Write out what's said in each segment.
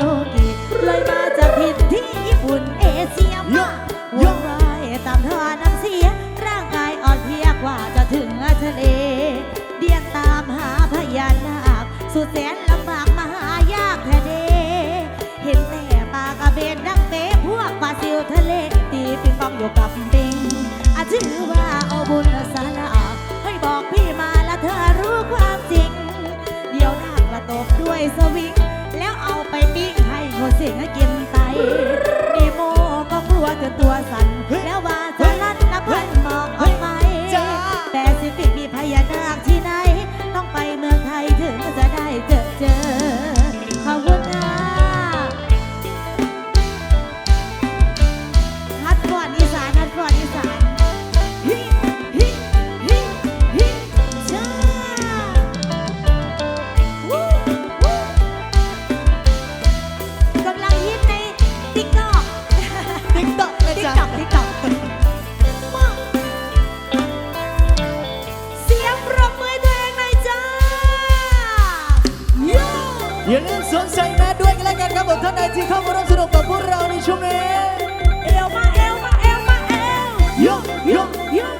โนกิเลยมาจากถิ่นที่ญี่ปุ่นเอเชียมาวนวายตามท่อน้ำเสีย ร่างกายอ่อนเพลียกว่าจะถึงทะเล เดียนตามหาพญานาคสุดแสนลำบากมาหายากแท้เด เห็นแต่ปลากระเบนดังเป๊ะพวกปลาซิวทะเล ตีปิงปองอยู่กับปิงอาถือว่าเอาบุญสาลาให้บอกพี่มาแล้วเธอรู้ความจริง เดี๋ยวนาคละตบด้วยสวิง ให้หั ด้วยกันแล้วกันครับผมท่านใดที่เข้ามาร่วมสนุกกับพวกเราในช่วงนี้เอวมาเอวมาเอวมาเอวโยโยโยโยขอดู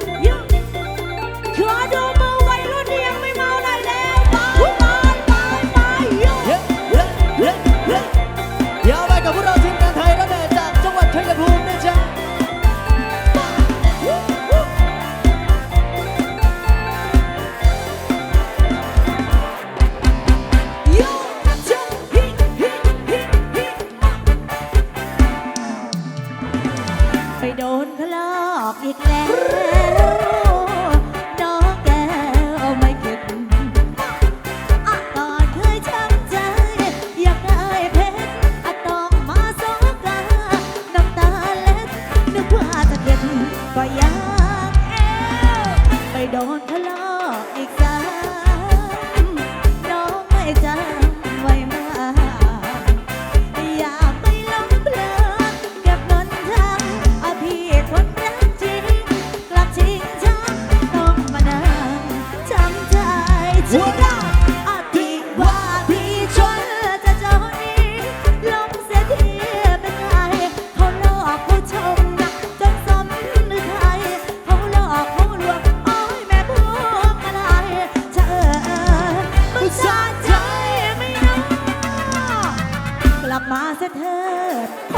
เธ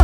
อ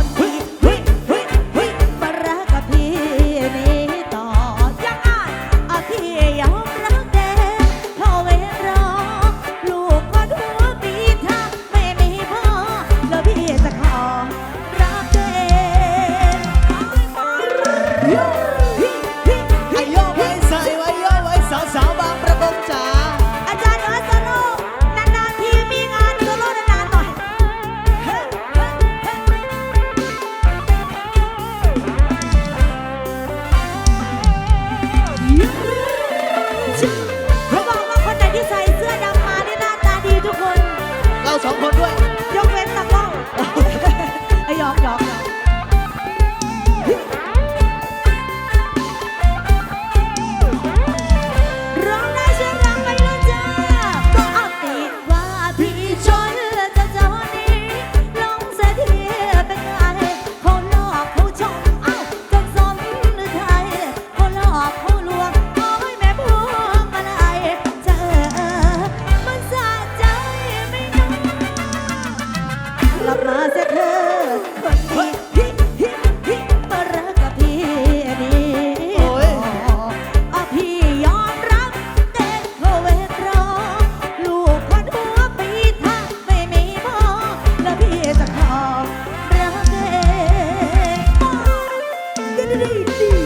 Tiri, tiri.